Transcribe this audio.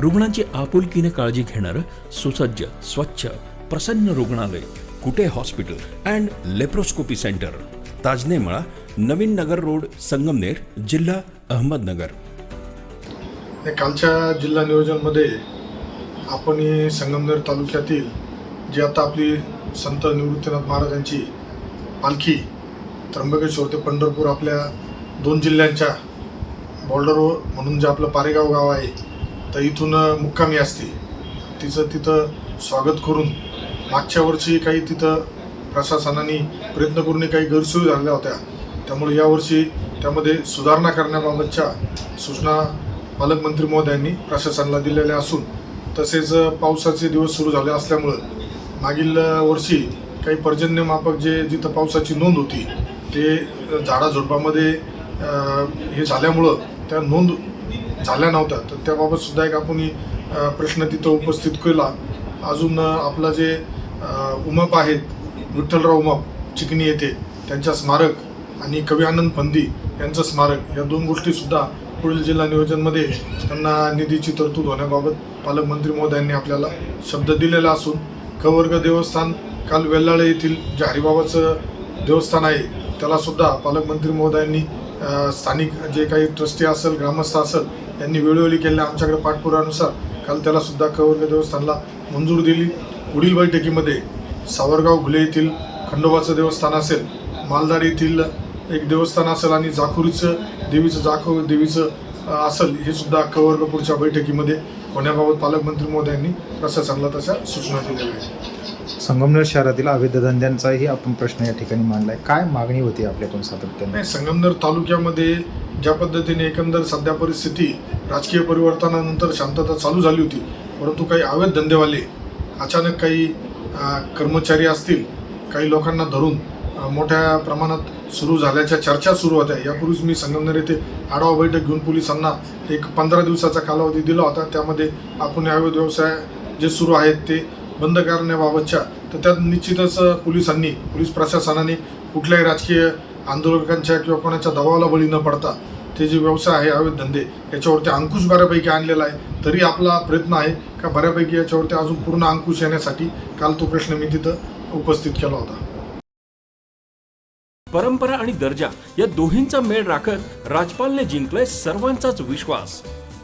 रुग्णांची आपुलकीने काळजी घेणारं सुसज्ज स्वच्छ प्रसन्न रुग्णालय Kute hospital and laparoscopy centre. Tajnemala Navin Nagar road Sangamner जिल्हा अहमदनगर. कालच्या जिल्हा नियोजनमध्ये आपण हे संगमनेर तालुक्यातील जी आता आपली संत निवृत्तीनाथ महाराजांची पालखी त्र्यंबकेश्वर ते पंढरपूर आपल्या दोन जिल्ह्यांच्या बॉर्डरवर म्हणून जे आपलं पारेगाव गाव आहे तर इथून मुक्कामी असते. तिचं तिथं स्वागत करून मागच्या वर्षी काही तिथं प्रशासनाने प्रयत्न करून काही गैरसोयी झालेल्या होत्या. त्यामुळे यावर्षी त्यामध्ये सुधारणा करण्याबाबतच्या सूचना पालकमंत्री महोदयांनी प्रशासनाला दिलेल्या असून तसेच पावसाचे दिवस सुरू झाले असल्यामुळं मागील वर्षी काही पर्जन्यमापक जे जिथं पावसाची नोंद होती ते झाडाझुडपामध्ये हे झाल्यामुळं त्या नोंद झाल्या नव्हत्या. तर त्याबाबत सुद्धा एक आपण प्रश्न तिथं उपस्थित केला. अजून आपला आपलं जे उमप आहेत विठ्ठलराव उमप चिकणी येथे त्यांच्या स्मारक आणि कवी आनंद फंदी यांचं स्मारक या दोन गोष्टीसुद्धा पुढील जिल्हा नियोजनमध्ये त्यांना निधीची तरतूद होण्याबाबत पालकमंत्री महोदयांनी आपल्याला शब्द दिलेला असून कवर्ग देवस्थान काल वेल्लाळे येथील जे हरिबाबाचं देवस्थान आहे त्याला सुद्धा पालकमंत्री महोदयांनी स्थानिक जे काही ट्रस्टी असेल ग्रामस्थ असेल यांनी वेळोवेळी केलेल्या आमच्याकडे पाठपुरानुसार काल त्याला सुद्धा कवर्ग देवस्थानला मंजूर दिली. पुढील बैठकीमध्ये सावरगाव घुले येथील खंडोबाचं देवस्थान असेल मालदार येथील एक देवस्थान असेल आणि जाखुरीचं देवीचं जाखो देवीचं असेल हे सुद्धा कवर्ग पुढच्या बैठकीमध्ये होण्याबाबत पालकमंत्री महोदयांनी प्रशासनाला तशा सूचना दिलेल्या आहेत. संगमनेर शहरातील अवैध धंद्यांचाही आपण प्रश्न या ठिकाणी मांडलाय. काय मागणी होती आपल्याकडून सातत्याने? नाही संगमनेर तालुक्यामध्ये ज्या पद्धतीने एकंदर सध्या परिस्थिती राजकीय परिवर्तनानंतर शांतता चालू झाली होती परंतु काही अवैध धंदेवाले अचानक काही कर्मचारी असतील काही लोकांना धरून मोठ्या प्रमाणात सुरू झाल्याच्या चर्चा सुरू होत्या. यापूर्वीच मी संगमनेर येथे आढावा बैठक घेऊन पोलिसांना एक पंधरा दिवसाचा कालावधी दिला होता. त्यामध्ये आपण अवैध व्यवसाय जे सुरू आहेत ते बंद करण्याबाबतच्या तर त्यात निश्चितच पोलिसांनी पोलीस प्रशासनाने कुठल्याही राजकीय आंदोलकांच्या किंवा कोणाच्या दबावाला बळी न पडता ते जे व्यवसाय आहे अवैध धंदे याच्यावरती अंकुश बऱ्यापैकी आणलेला आहे. तरी आपला प्रयत्न आहे का बऱ्यापैकी याच्यावरती अजून पूर्ण अंकुश येण्यासाठी काल तो प्रश्न मी तिथं उपस्थित केला होता. परंपरा आणि दर्जा या दोन्हींचा मेळ राखत राजपालने जिंकलाय सर्वांचाच विश्वास.